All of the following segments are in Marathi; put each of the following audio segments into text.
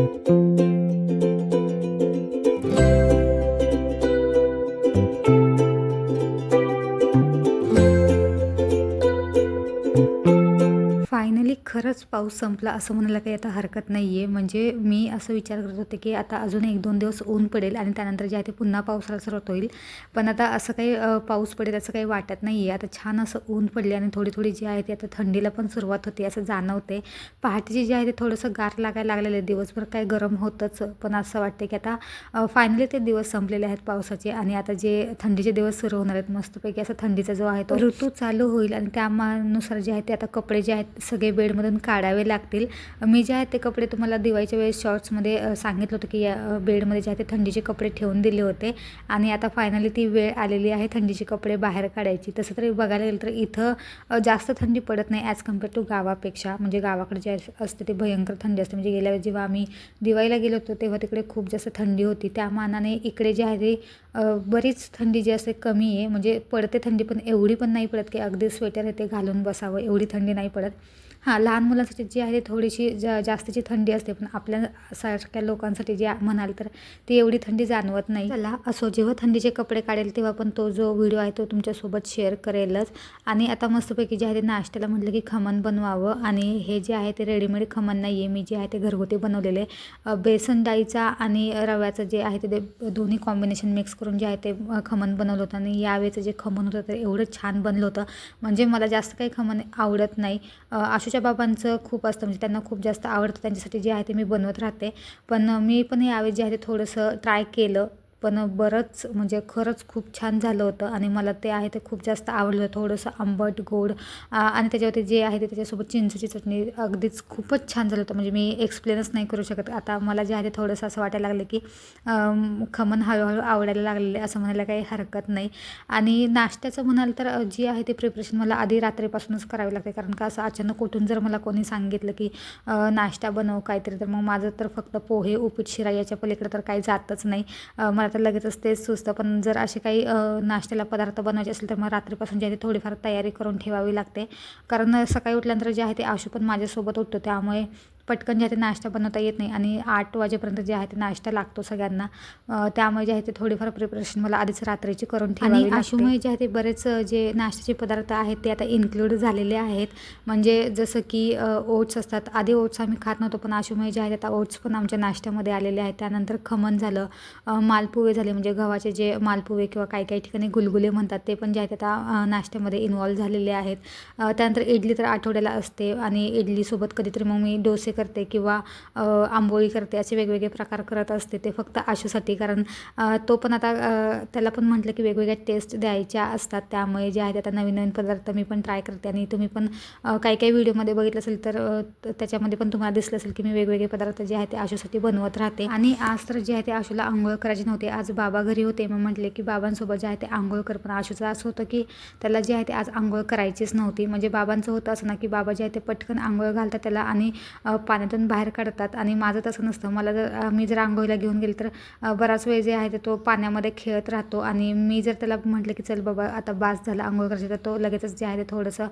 फायनली पाऊस संपला असं म्हणायला काही आता हरकत नाही आहे म्हणजे मी असं विचार करत होते की आता अजून एक दोन दिवस ऊन पडेल आणि त्यानंतर जे आहे ते पुन्हा पावसाला सुरुवात होईल. पण आता असं काही पाऊस पडेल असं काही वाटत नाही आहे आता छान असं ऊन पडले आणि थोडी थोडी जी आहे ती आता थंडीला पण सुरुवात होते असं जाणवते. पहाटेची जे आहे ते थोडंसं गार लागायला लागलेलं आहे. दिवसभर काय गरम होतंच. पण असं वाटते की आता फायनली ते दिवस संपलेले आहेत पावसाचे आणि आता जे थंडीचे दिवस सुरू होणार आहेत मस्तपैकी असं थंडीचा जो आहे तो ऋतू चालू होईल आणि त्यानुसार जे आहे ते आता कपडे जे आहेत सगळे बेडमधून करावे लागतील. मी जे आहेत ते कपडे तुम्हाला दिवाळीच्या वेळेस शॉर्ट्समध्ये सांगितलं होतं की या बेडमध्ये जे आहे ते थंडीचे कपडे ठेवून दिले होते. आणि आता फायनली ती वेळ आलेली आहे थंडीचे कपडे बाहेर काढायची. तसं तरी बघायला गेलं तर इथं जास्त थंडी पडत नाही ॲज कंपेअर टू गावापेक्षा. म्हणजे गावाकडे जे असते ते भयंकर थंडी असते. म्हणजे गेल्या वेळेस जेव्हा आम्ही दिवाळीला गेलो होतो तेव्हा तिकडे खूप जास्त थंडी होती. त्या मानाने इकडे जे आहे ते बरीच थंडी जी असते कमी आहे. म्हणजे पडते थंडी पण एवढी पण नाही पडत की अगदी स्वेटर आहे ते घालून बसावं एवढी थंडी नाही पडत. हां लहान मुलांसाठी जी आहे थोडीशी जा जास्तीची थंडी असते पण आपल्यासारख्या लोकांसाठी जी म्हणाल तर ती एवढी थंडी जाणवत नाही. चला असो जेव्हा थंडीचे कपडे काढेल तेव्हा पण तो जो व्हिडिओ आहे तो तुमच्यासोबत शेअर करेलच. आणि आता मस्तपैकी जे आहे ते नाश्त्याला म्हटलं की खमण बनवावं. आणि हे जे आहे ते रेडीमेड खमण नाही आहे. मी जे आहे ते घरगुती बनवलेले. बेसन डाळीचा आणि रव्याचं जे आहे ते ते दोन्ही कॉम्बिनेशन मिक्स करून जे आहे ते खमन खमण बनवलं होतं. आणि यावेळेचं जे खमण होतं ते एवढं छान बनलं होतं. म्हणजे मला जास्त काही खमण आवडत नाही. अ, आशूच्या बाबांचं खूप असतं म्हणजे त्यांना खूप जास्त आवडतं त्यांच्यासाठी जे आहे ते मी बनवत राहते. पण मी पण यावेळी जे आहे ते थोडंसं ट्राय केलं. पण बरंच म्हणजे खरंच खूप छान झालं होतं आणि मला ते आहे ते खूप जास्त आवडलं. थोडंसं आंबट गोड आणि त्याच्यावरती जे आहे ते त्याच्यासोबत चिंचेची चटणी अगदीच खूपच छान झालं होतं. म्हणजे मी एक्सप्लेनच नाही करू शकत. आता मला जे आहे ते थोडंसं असं वाटायला लागलं की खमन हळूहळू आवडायला लागलेले असं म्हणायला काही हरकत नाही. आणि नाश्त्याचं म्हणाल तर जी आहे ते प्रिपरेशन मला आधी रात्रीपासूनच करावी लागते. कारण का असं अचानक कुठून जर मला कोणी सांगितलं की नाश्ता बनव काहीतरी तर मग माझं तर फक्त पोहे उपीट शिरा याच्या पलीकडे तर काही जातच नाही. मला तर लगेचच तेच सुचतं पण जर असे काही नाश्त्याला पदार्थ बनवायचे असेल तर मग रात्रीपासून जे आहे ते थोडीफार तयारी करून ठेवावी लागते. कारण सकाळी उठल्यानंतर जे आहे ते आशू पण माझ्यासोबत उठतो. त्यामुळे पटकन जे आहे ते नाश्ता बनवता येत नाही आणि आठ वाजेपर्यंत जे आहे ते नाश्ता लागतो सगळ्यांना. त्यामुळे जे आहे ते थोडीफार प्रिपरेशन मला आधीच रात्रीची करून ठेवावी आणि आशूमुळे जे आहे ते बरेच जे नाश्त्याचे पदार्थ आहेत ते आता इन्क्लूड झालेले आहेत. म्हणजे जसं की ओट्स असतात. आधी ओट्स आम्ही खात नव्हतो पण आशूमुळे जे आहेत आता ओट्स पण आमच्या नाश्त्यामध्ये आलेले आहेत. त्यानंतर खमण झालं. मालपुवे झाले. म्हणजे गव्हाचे जे मालपुवे किंवा काही काही ठिकाणी गुलगुले म्हणतात ते पण जे आहेत आता नाश्त्यामध्ये इन्वॉल्व झालेले आहेत. त्यानंतर इडली तर आठवड्याला असते आणि इडलीसोबत कधीतरी मग मी डोसे करते किंवा आंबोळी करते असे वेगवेगळे प्रकार करत असते ते फक्त आशूसाठी. कारण तो पण आता त्याला पण म्हटलं की वेगवेगळ्या टेस्ट द्यायच्या असतात. त्यामुळे जे आहेत ते आता नवीन नवीन पदार्थ मी पण ट्राय करते. आणि तुम्ही पण काही काही व्हिडिओमध्ये बघितलं असेल तर त्याच्यामध्ये पण तुम्हाला दिसलं असेल की मी वेगवेगळे पदार्थ जे आहे ते आशूसाठी बनवत राहते. आणि आज तर जे आहे ते आशूला आंघोळ करायची नव्हती. आज बाबा घरी होते. मग म्हटले की बाबांसोबत जे आहे ते आंघोळ कर. पण आशूचं असं होतं की त्याला जे आहे ते आज आंघोळ करायचीच नव्हती. म्हणजे बाबांचं होतं असं ना की बाबा जे आहे ते पटकन आंघोळ घालतात त्याला आणि पाण्यातून बाहेर काढतात आणि माझं तसं नसतं. मला जर मी जर आंघोळीला घेऊन गेले तर बराच वेळ जे आहे ते तो पाण्यामध्ये खेळत राहतो. आणि मी जर त्याला म्हटलं की चल बाबा आता बास झाला आंघोळ करायची तर तो लगेचच जे आहे ते थोडंसं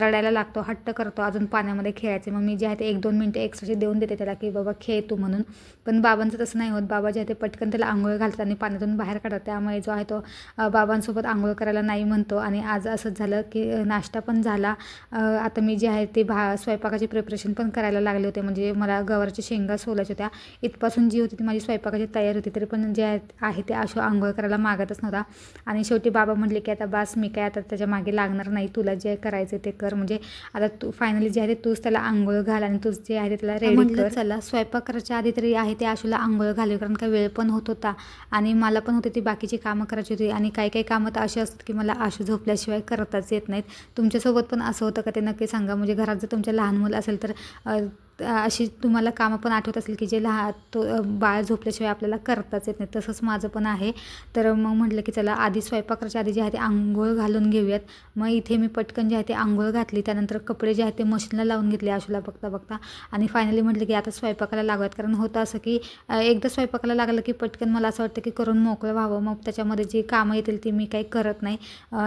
रडायला लागतो हट्ट करतो अजून पाण्यामध्ये खेळायचे. मग मी जे आहे ते एक दोन मिनटं एक्स्ट्राचे देऊन देते त्याला की बाबा खेळ तू म्हणून. पण बाबांचं तसं नाही होत. बाबा जे आहे ते पटकन त्याला आंघोळ घालतात आणि पाण्यातून बाहेर काढतात. त्यामुळे जो आहे तो बाबांसोबत आंघोळ करायला नाही म्हणतो. आणि आज असंच झालं की नाश्ता पण झाला. आता मी जे आहे ते भा स्वयंपाकाची प्रिपरेशन पण करायला लागले. होते. म्हणजे मला गवारच्या शेंगा सोलायच्या होत्या. इथपासून जी होती ती माझी स्वयंपाकाची तयारी होती. तरी पण जे आहे- ते आशू आंघोळ करायला मागतच नव्हता. आणि शेवटी बाबा म्हटले की आता बास मी काय आता त्याच्यामागे लागणार नाही. तुला जे करायचं ते कर. म्हणजे आता तू फायनली जे आहे ते तूच त्याला आंघोळ घाल आणि तूच जे आहे ते त्याला रेडी कर. चला स्वयंपाक करायच्या आधी तरी आहे ते आशूला आंघोळ घालू कारण का वेळ पण होत होता. आणि मला पण होती ती बाकीची कामं करायची होती. आणि काही काही कामं तर अशी असतात की मला आशू झोपल्याशिवाय करताच येत नाहीत. तुमच्यासोबत पण असं होतं का ते नक्की सांगा. म्हणजे घरात जर तुमच्या लहान मुलं असेल तर अशी तुम्हाला कामं पण आठवत असेल की जे लहा तो बाळ झोपल्याशिवाय आपल्याला करताच येत नाही. तसंच माझं पण आहे. तर मग म्हटलं की चला आधी स्वयंपाकाच्या आधी जे आहे ते आंघोळ घालून घेऊयात. मग इथे मी पटकन जे आहे ते आंघोळ घातली. त्यानंतर कपडे जे आहेत ते मशीनला लावून घेतले आशूला बघता बघता. आणि फायनली म्हटलं की आता स्वयंपाकाला लागूयात. कारण होतं असं की एकदा स्वयंपाकाला लागलं की पटकन मला असं वाटतं की करून मोकळं व्हावं. मग त्याच्यामध्ये जी कामं येतील ती मी काही करत नाही.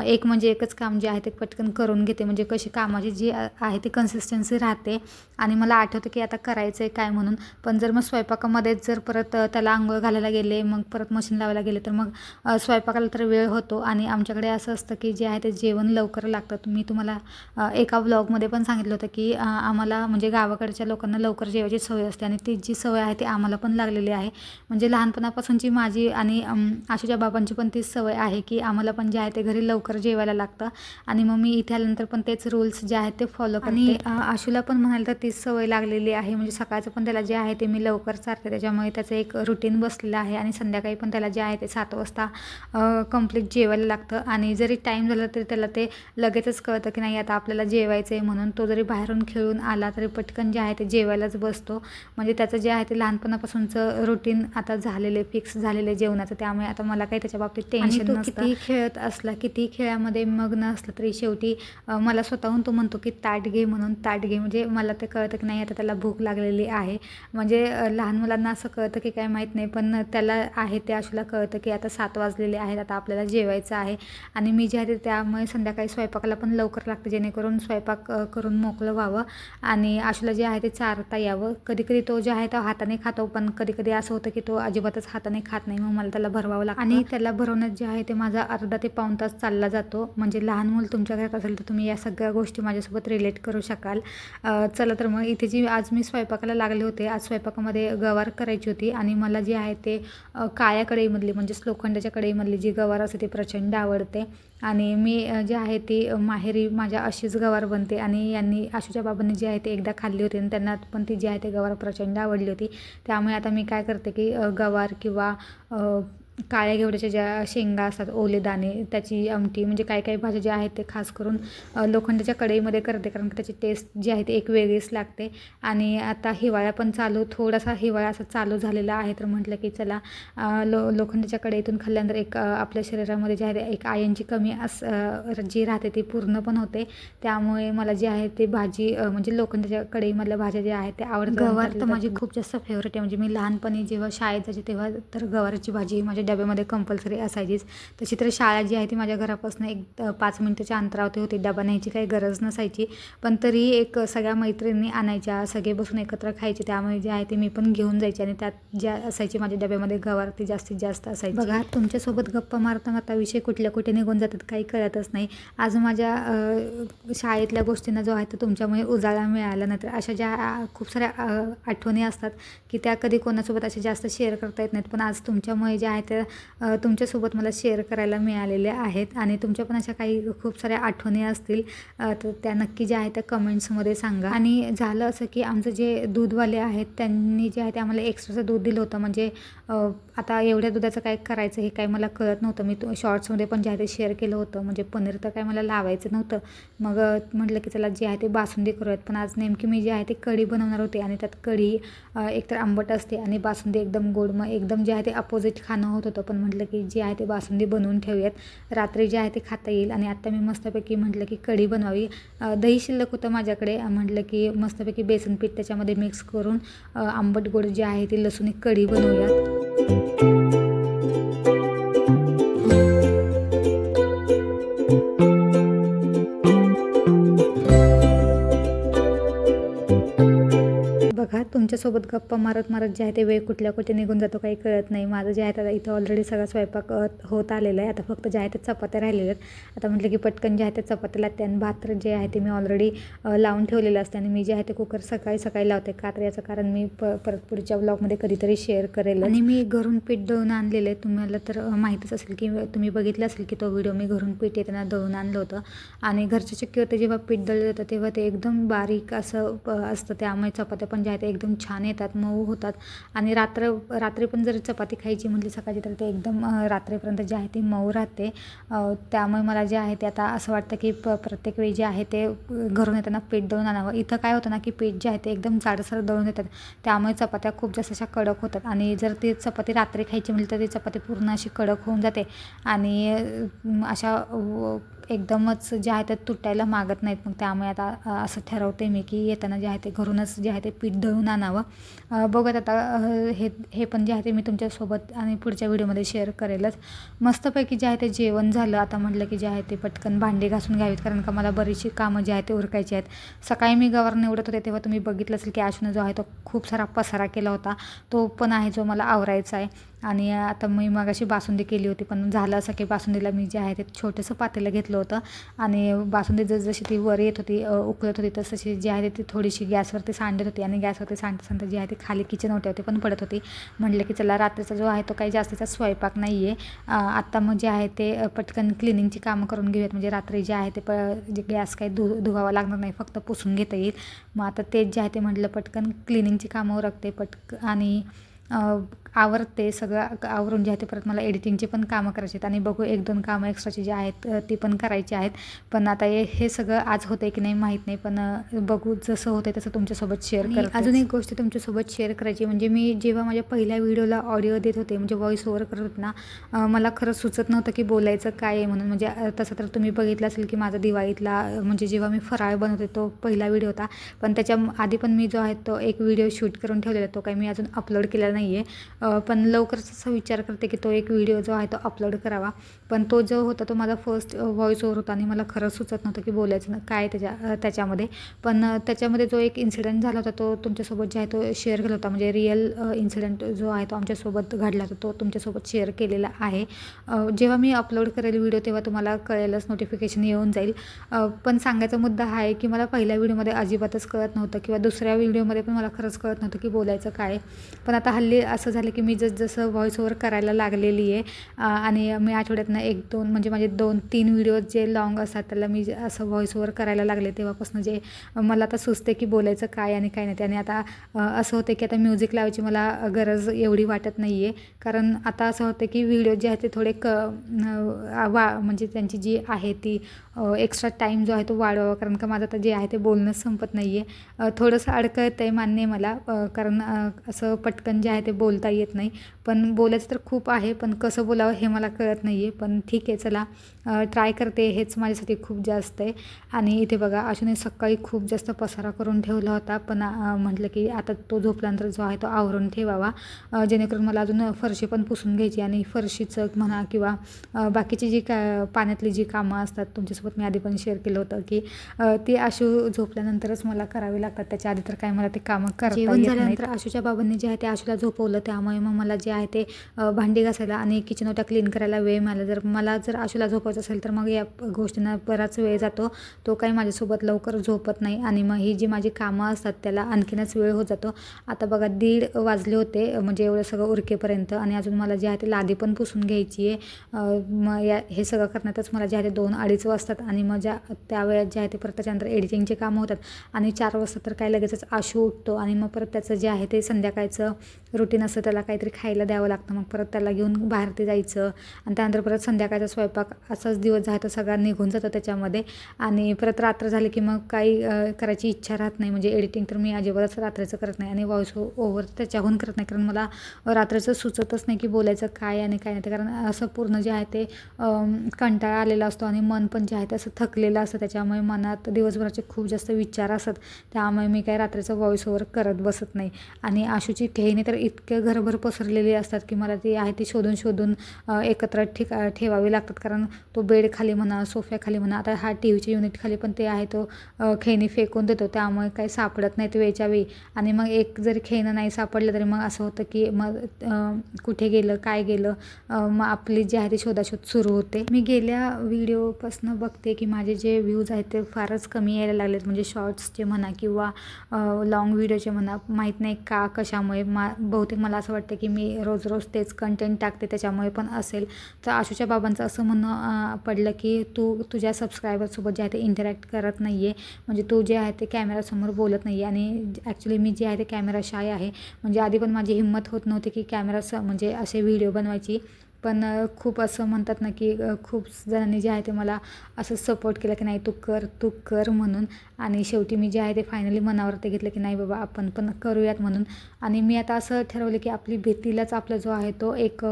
एक म्हणजे एकच काम जे आहे ते पटकन करून घेते. म्हणजे कशी कामाची जी आहे ती कन्सिस्टन्सी राहते. आणि मला आठवत होतं की आता करायचं आहे काय म्हणून. पण जर मग स्वयंपाकामध्येच जर परत त्याला आंघोळ घालायला गेले मग परत मशीन लावायला गेले तर मग स्वयंपाकाला तर वेळ होतो. आणि आमच्याकडे असं असतं की जे आहे ते जेवण लवकर लागतं. मी तुम्हाला एका ब्लॉगमध्ये पण सांगितलं होतं की आम्हाला म्हणजे गावाकडच्या लोकांना लवकर जेवायची सवय असते. आणि ती जी सवय आहे ती आम्हाला पण लागलेली आहे. म्हणजे लहानपणापासूनची माझी आणि आशूच्या बाबांची पण तीच सवय आहे की आम्हाला पण जे आहे ते घरी लवकर जेवायला लागतं. आणि मग मी इथे आल्यानंतर पण तेच रूल्स जे आहेत ते फॉलो आणि आशूला पण म्हणाल तर तीच सवय लागलेली आहे. म्हणजे सकाळचं पण त्याला जे आहे ते मी लवकर चारते त्याच्यामुळे त्याचं एक रुटीन बसलेलं आहे आणि संध्याकाळी पण त्याला जे आहे ते सात वाजता कंप्लीट जेवायला लागतं. आणि जरी टाईम झाला तरी त्याला ते लगेचच कळतं की नाही आता आपल्याला जेवायचं आहे म्हणून तो जरी बाहेरून खेळून आला तरी पटकन जे आहे ते जेवायलाच बसतो. म्हणजे त्याचं जे आहे ते लहानपणापासूनचं रुटीन आता झालेले फिक्स झालेले जेवणाचं. त्यामुळे आता मला काही त्याच्या बाबतीत टेन्शन किती खेळत असला किती खेळामध्ये मग्न असलं तरी शेवटी मला स्वतःहून तो म्हणतो की ताट घे म्हणून ताट घे. म्हणजे मला ते कळतं की नाही आता त्याला भूक लागलेली आहे. म्हणजे लहान मुलांना असं कळतं की काय माहीत नाही पण त्याला आहे ते आशूला कळतं की आता सात वाजलेले आहेत आता आपल्याला जेवायचं आहे. आणि मी जे आहे ते त्यामुळे संध्याकाळी स्वयंपाकाला पण लवकर लागते जेणेकरून स्वयंपाक करून मोकळं व्हावं. आणि आशूला जे आहे ते चारता यावं. कधी कधी तो जे आहे तो हाताने खातो पण कधी कधी असं होतं की तो अजिबातच हाताने खात नाही मग मला त्याला भरवावं लागतं. आणि त्याला भरवण्यात जे आहे ते माझा अर्धा ते पाऊण तास चालला जातो. म्हणजे लहान मुलं तुमच्या घरात असेल तर तुम्ही या सगळ्या गोष्टी माझ्यासोबत रिलेट करू शकाल. चला तर मग इथे जी आज मी स्वयंपाकाला लागले होते. आज स्वयंपाकामध्ये गवार करायची होती आणि मला जी आहे ते काळ्या कढईमधली म्हणजेच लोखंडाच्या कढईमधली जी गवार असते ती प्रचंड आवडते. आणि मी जे आहे ती माहेरी माझ्या अशीच गवार बनते आणि यांनी आशूच्या बाबांनी जी आहे ते एकदा खाल्ली होती आणि त्यांना पण ती जी आहे ते गवार प्रचंड आवडली होती. त्यामुळे आता मी काय करते की गवार किंवा काळ्या घेवड्याच्या ज्या शेंगा असतात ओले दाणे त्याची आमटी म्हणजे काही काही भाज्या ज्या आहेत ते खास करून लोखंडाच्या कढईमध्ये करते. कारण की त्याची टेस्ट जी आहे ती एक वेगळीच लागते. आणि आता हिवाळा पण चालू थोडासा हिवाळा असा चालू झालेला आहे. तर म्हटलं की चला लो लोखंडाच्या कढईतून खाल्ल्यानंतर एक आपल्या शरीरामध्ये जे आहे ते एक आयनची कमी अस जी राहते ती पूर्ण पण होते. त्यामुळे मला जी आहे ती भाजी म्हणजे लोखंडाच्या कढईमधल्या भाज्या ज्या आहेत त्या आवडतात गवार तर माझी खूप जास्त फेवरेट आहे. म्हणजे मी लहानपणी जेव्हा शाळेत जायचे तेव्हा तर गवाराची भाजी माझ्या डब्यामध्ये कंपल्सरी असायचीच. तशी तर शाळा जी आहे ती माझ्या घरापासून एक पाच मिनिटाच्या अंतरावरती होती. डबा न्यायची काही गरज नसायची. पण तरी एक सगळ्या मैत्रिणी आणायच्या. सगळे बसून एकत्र खायचे. त्यामुळे जे आहे ते मी पण घेऊन जायचे आणि त्यात ज्या असायची माझ्या डब्यामध्ये गवार ती जास्तीत जास्त असायची. बघा तुमच्यासोबत गप्पा मारता मारता विषय कुठल्या कुठे निघून जातात काही कळतच नाही. आज माझ्या शाळेतल्या गोष्टींना जो आहे तो तुमच्यामुळे उजाळा मिळाला नाही तर अशा ज्या खूप साऱ्या आठवणी असतात की त्या कधी कोणासोबत अशा जास्त शेअर करता येत नाहीत. पण आज तुमच्यामुळे ज्या आहेत त्या तुमच्यासोबत मला शेअर करायला मिळालेल्या आहेत आणि तुमच्या पण अशा काही खूप साऱ्या आठवणी असतील तर त्या नक्की ज्या आहेत त्या कमेंट्समध्ये सांगा. आणि झालं असं की आमचं जे दूधवाले आहेत त्यांनी जे आहे ते आम्हाला एक्स्ट्राचं दूध दिलं होतं. म्हणजे आता एवढ्या दुधाचं काय करायचं हे काय मला कळत नव्हतं. मी तो शॉर्ट्समध्ये पण जे आहे ते शेअर केलं होतं. म्हणजे पनीर तर काय मला लावायचं नव्हतं. मग म्हटलं की चला जे आहे ते बासुंदी करूयात. पण आज नेमकी मी जे आहे ते कढी बनवणार होते आणि त्यात कढी एकतर आंबट असते आणि बासुंदी एकदम गोड मग एकदम जे आहे ते अपोजिट खाणं होतं. होतं. पण म्हटलं की जे आहे ते बासुंदी बनवून ठेवूयात. रात्री जे आहे ते खाता येईल. आणि आत्ता मी मस्तपैकी म्हटलं की कढी बनवावी. दही शिल्लक होतं माझ्याकडे. म्हटलं की मस्तपैकी बेसन पीठ त्याच्यामध्ये मिक्स करून आंबट गोड जे आहे ते लसूण एक कढी बनवूयात. तुमच्यासोबत गप्पा मारत मारत जे आहे ते वेळ कुठल्या कुठे निघून जातो काही कळत नाही. माझं जे आहे आता इथं ऑलरेडी सगळा स्वयंपाक होत आलेला आहे. आता फक्त जे आहे ते चपात्या राहिलेल्या आहेत. आता म्हटलं की पटकन जे आहे ते चपात्या त्यान आणि भात जे आहे ते मी ऑलरेडी लावून ठेवलेलं असते आणि मी जे आहे ते कुकर सकाळी सकाळी लावते. का तर याचं कारण मी प परत पुढच्या ब्लॉगमध्ये कधीतरी शेअर करेल आणि मी घरून पीठ दळून आणलेलं आहे. तुम्हाला तर माहितीच माहीतच असेल की तुम्ही बघितलं असेल की तो व्हिडिओ मी घरून पीठ येताना दळून आणलं होतं. आणि घरच्या होते जेव्हा पीठ दळलं जातं तेव्हा ते एकदम बारीक असं असतं. त्यामुळे चपात्या पण ज्या आहेत ते एकदम छान येतात मऊ होतात. आणि रात्र रात्री पण जर चपाती खायची म्हटली सकाळची तर ते एकदम रात्रीपर्यंत जे आहे ती मऊ राहते. त्यामुळे मला जे आहे ते आता असं वाटतं की प प्रत्येक वेळी जे आहे ते घरून येताना पीठ दळून आणावं. इथं काय होतं ना की पीठ जे आहे ते एकदम जाडसर दळून येतात. त्यामुळे चपात्या खूप जास्त अशा कडक होतात. आणि जर ती चपाती रात्री खायची म्हटली तर ती चपाती पूर्ण अशी कडक होऊन जाते. आणि अशा व- एकदमच जे आहे ते तुटायला मागत नाहीत. मग त्यामुळे आता असं ठरवते मी की येताना जे आहे ते घरूनच जे आहे ते पीठ दळून आणावं. बघत आता हे हे पण जे आहे ते मी तुमच्यासोबत आणि पुढच्या व्हिडिओमध्ये शेअर करेलच. मस्तपैकी जे आहे ते जेवण झालं. आता म्हटलं की जे आहे ते पटकन भांडे घासून घ्यावीत कारण का मला बरीचशी कामं जे आहे ते उरकायची आहेत. सकाळी मी गवार निवडत होते तेव्हा तुम्ही बघितलं असेल की आशूनं जो आहे तो खूप सारा पसारा केला होता. तो पण आहे जो मला आवरायचा आहे. आणि आता मी मग अशी बासुंदी केली होती पण झालं असं की बासुंदीला मी जे आहे ते छोटंसं पातेलं घेतलं होतं. आणि बासुंदी जसजशी ती वर येत होती उकळत होती तसशी जी आहे ती थोडीशी गॅसवरती सांडत होती. आणि गॅसवरती सांडता सांडता जी आहे ती खाली किचन होते पण पडत होती. म्हटलं की चला रात्रीचा जो आहे तो काही जास्तीचा स्वयंपाक नाही आहे आत्ता मग जे आहे ते पटकन क्लिनिंगची कामं करून घेऊयात. म्हणजे रात्री जे आहे ते प जे गॅस काही धु धुवावा लागणार नाही फक्त पुसून घेता येईल. मग आता तेच जे आहे ते म्हटलं पटकन क्लिनिंगची कामं रखते पटक आणि आवरते सगळं आवरून जे आहे ते परत मला एडिटिंगची पण कामं करायची आहेत. आणि बघू एक दोन कामं एक्स्ट्राची जी आहेत ती पण करायची आहेत. पण आता हे हे सगळं आज होतं की नाही माहीत नाही. पण बघू जसं होतं तसं तुमच्यासोबत शेअर कर अजून एक गोष्ट तुमच्यासोबत शेअर करायची म्हणजे मी जेव्हा माझ्या पहिल्या व्हिडिओला ऑडिओ देत होते म्हणजे व्हॉइस ओव्हर करत होते ना मला खरं सुचत नव्हतं की बोलायचं काय आहे म्हणून. म्हणजे तसं तर तुम्ही बघितलं असेल की माझा दिवाळीतला म्हणजे जेव्हा मी फराळ बनवते तो पहिला व्हिडिओ होता. पण त्याच्या आधी पण मी जो आहे तो एक व्हिडिओ शूट करून ठेवलेला तो काही मी अजून अपलोड केलेला नाही नाही आहे पण लवकरच असा विचार करते की तो एक व्हिडिओ जो आहे तो अपलोड करावा. पण तो जो होता तो माझा फर्स्ट व्हॉइस ओवर होता आणि मला खरंच सुचत नव्हतं की बोलायचं ना काय त्याच्या त्याच्यामध्ये. पण त्याच्यामध्ये जो एक इन्सिडेंट झाला होता तो तुमच्यासोबत जे आहे तो शेअर केला होता. म्हणजे रिअल इन्सिडेंट जो आहे तो आमच्यासोबत घडला होता तो तुमच्यासोबत शेअर केलेला आहे. जेव्हा मी अपलोड करेल व्हिडिओ तेव्हा तुम्हाला कळेलच नोटिफिकेशन येऊन जाईल. पण सांगायचा मुद्दा हा आहे की मला पहिल्या व्हिडिओमध्ये अजिबातच कळत नव्हतं किंवा दुसऱ्या व्हिडिओमध्ये पण मला खरंच कळत नव्हतं की बोलायचं काय पण आता हल्ली असं झालं की मी जस जसं व्हॉइस ओवर करायला लागलेली आहे आणि मी आठवड्यातनं एक दोन म्हणजे माझे दोन तीन व्हिडिओ जे लाँग असतात त्याला मी जे असं व्हॉइस ओवर करायला लागले तेव्हापासून जे मला आता सुचते की बोलायचं काय आणि काय नाही ते. आणि आता असं होतं की आता म्युझिक लावायची मला गरज एवढी वाटत नाही आहे कारण आता असं होतं की व्हिडिओ जे आहे ते थोडे क वा म्हणजे त्यांची जी आहे ती एक्स्ट्रा टाईम जो आहे तो वाढवावा. कारण का माझं आता जे आहे ते बोलणंच संपत नाही आहे थोडंसं अडकत आहे मान्य आहे मला कारण असं पटकन जे आहे ते बोलता येत नाही. पण बोलायचं तर खूप आहे पण कसं बोलावं हे मला कळत नाही आहे पण ठीक आहे चला ट्राय करते. हेच माझ्यासाठी खूप जास्त आहे. आणि इथे बघा अजूनही सकाळी खूप जास्त पसारा करून ठेवला होता. पण म्हटलं की आता तो झोपल्यानंतर जो आहे तो आवरून ठेवावा. जेणेकरून मला अजून फरशी पण पुसून घ्यायची आणि फरशीचं म्हणा किंवा बाकीची जी का पाण्यातली जी कामं असतात तुमच्यासोबत मी आधी पण शेअर केलं होतं की ती आशू झोपल्यानंतरच मला करावी लागतात. त्याच्या आधी तर काय मला ते कामं झाल्यानंतर नाहीत. आशूच्या बाबांनी जे आहे ते आशूला झोपवलं त्यामुळे मग मला जे आहे ते भांडी घासायला आणि किचन ओट्या क्लीन करायला वेळ मिळाला. जर मला जर आशूला झोपायचं असेल तर मग या गोष्टींना बराच वेळ जातो. तो काही माझ्यासोबत लवकर झोपत नाही आणि मग ही जी माझी कामं असतात त्याला आणखीनच वेळ होत जातो. आता बघा दीड वाजले होते म्हणजे एवढं सगळं उरकेपर्यंत आणि अजून मला जे आहे ते लादी पण पुसून घ्यायची आहे. मग या हे सगळं करण्यातच मला जे आहे ते दोन अडीच वाजतात आणि मग ज्या त्या वेळेत जे आहे ते परत त्याच्यानंतर एडिटिंगचे कामं होतात. आणि चार वाजता तर काय लगेचच आशू उठतो आणि मग परत त्याचं जे आहे ते संध्याकाळचं रुटीन असतं त्याला काहीतरी खायला द्यावं लागतं. मग परत त्याला घेऊन बाहेर ते जायचं. आणि त्यानंतर परत संध्याकाळचा स्वयंपाक असाच दिवस जो सगळा निघून जातो त्याच्यामध्ये. आणि परत रात्र झाली की मग काही करायची इच्छा राहत नाही. म्हणजे एडिटिंग तर मी अजिबातच रात्रीचं करत नाही. आणि व्हॉइस ओव्हर त्याच्याहून करत नाही. कारण मला रात्रीचं सुचतच नाही की बोलायचं काय आणि काय नाही. ते कारण असं पूर्ण जे आहे ते कंटाळा आलेला असतो. आणि मन पण जे आहे ते असं थकलेलं असतं. त्याच्यामुळे मनात दिवसभराचे खूप जास्त विचार असतात. त्यामुळे मी काय रात्रीचं व्हॉइस ओव्हर करत बसत नाही. आणि आशूची खेळणी तर इतके घरभर पसरलेली असतात की मला ती आहे ती शोधून शोधून एकत्र ठिका ठेवावी लागतात. कारण तो बेडखाली म्हणा सोफ्याखाली म्हणा आता हा टी व्हीच्या युनिटखाली पण ते आहे तो खेळणी फेकून देतो. त्यामुळे काही सापडत नाहीत वेळच्या वेळी. आणि मग एक जरी खेळणं नाही सापडलं तरी मग असं होतं की मग कुठे गेलं काय गेलं मग आपली जी आहे ती शोधाशोध सुरू होते. मी गेल्या व्हिडिओपासून बघते की माझे जे व्ह्यूज आहेत ते फारच कमी यायला लागलेत. म्हणजे शॉर्ट्सचे म्हणा किंवा लॉंग व्हिडिओचे म्हणा. माहीत नाही का कशामुळे मा बहुतेक मला असं वाटतं की मी रोज रोज तेच कंटेंट टाकते त्याच्यामुळे पण असेल. तर आशूच्या बाबांचं असं म्हणणं पडलं की तू तुझ्या सबस्क्रायबरसोबत जे आहे ते इंटरॅक्ट करत नाही आहे म्हणजे तू जे आहे ते कॅमेरासमोर बोलत नाही आहे आणि ॲक्च्युली मी जे आहे ते कॅमेरा शाय आहे. म्हणजे आधी पण माझी हिंमत होत नव्हती की कॅमेरा स म्हणजे असे व्हिडिओ बनवायची. पण खूप असं म्हणतात ना की खूप जणांनी जे आहे ते मला असं सपोर्ट केलं की नाही तू कर तू कर म्हणून. आणि शेवटी मी जे आहे ते फायनली मनावर ते घेतलं की नाही बाबा आपण पण करूयात म्हणून. आणि मी आता असं ठरवलं की आपली भीतीलाच आपला जो आहे तो एक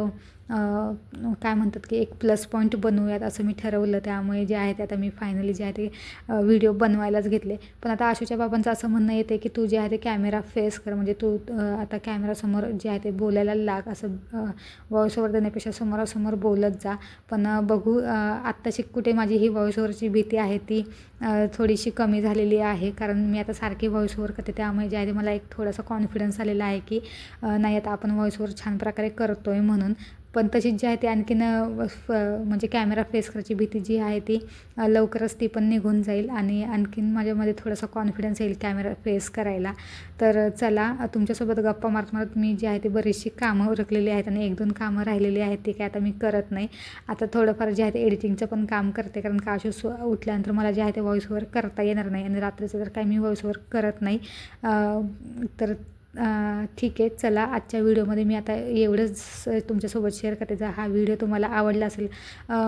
काय म्हणतात की एक प्लस पॉईंट बनवूयात असं मी ठरवलं. त्यामुळे जे आहे ते आता मी फायनली जे आहे ते व्हिडिओ बनवायलाच घेतले. पण आता आशूच्या बाबांचं असं म्हणणं येते की तू जे आहे ते कॅमेरा फेस कर. म्हणजे तू आता कॅमेरासमोर जे आहे ते बोलायला लाग. असं व्हॉइस ओव्हर देण्यापेक्षा समोरासमोर बोलत जा. पण बघू आत्ताची कुठे माझी ही व्हॉइस ओव्हरची भीती आहे ती थोडीशी कमी झालेली आहे. कारण मी आता सारखी व्हॉइस ओव्हर करते. त्यामुळे जे आहे ते मला एक थोडासा कॉन्फिडन्स आलेला आहे की नाही आता आपण व्हॉइस ओव्हर छान प्रकारे करतो आहे म्हणून. पण तशीच जी आहे ती आणखीन फ- म्हणजे कॅमेरा फेस करायची भीती जी आहे ती लवकरच ती पण निघून जाईल आणि आणखीन माझ्यामध्ये थोडासा कॉन्फिडन्स येईल कॅमेरा फेस करायला. तर चला तुमच्यासोबत गप्पा मारत मारत मी जी आहे ती बरीचशी कामं उरकलेली आहेत आणि एक दोन कामं राहिलेली आहेत ती काय आता मी करत नाही. आता थोडंफार जे आहे ते एडिटिंगचं पण काम करते कारण का आशू सु- उठल्यानंतर मला जे आहे ते व्हॉइस करता येणार नाही आणि रात्रीचं तर काय मी व्हॉइस करत नाही. तर ठीक आहे चला आजच्या व्हिडिओमध्ये मी आता एवढंच तुमच्यासोबत शेअर करते जर हा व्हिडिओ तुम्हाला आवडला असेल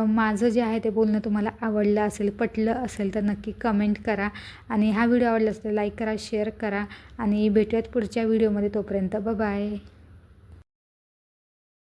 माझं जे आहे ते बोलणं तुम्हाला आवडलं असेल पटलं असेल तर नक्की कमेंट करा. आणि हा व्हिडिओ आवडला असेल लाईक करा शेअर करा. आणि भेटूयात पुढच्या व्हिडिओमध्ये तोपर्यंत. बाय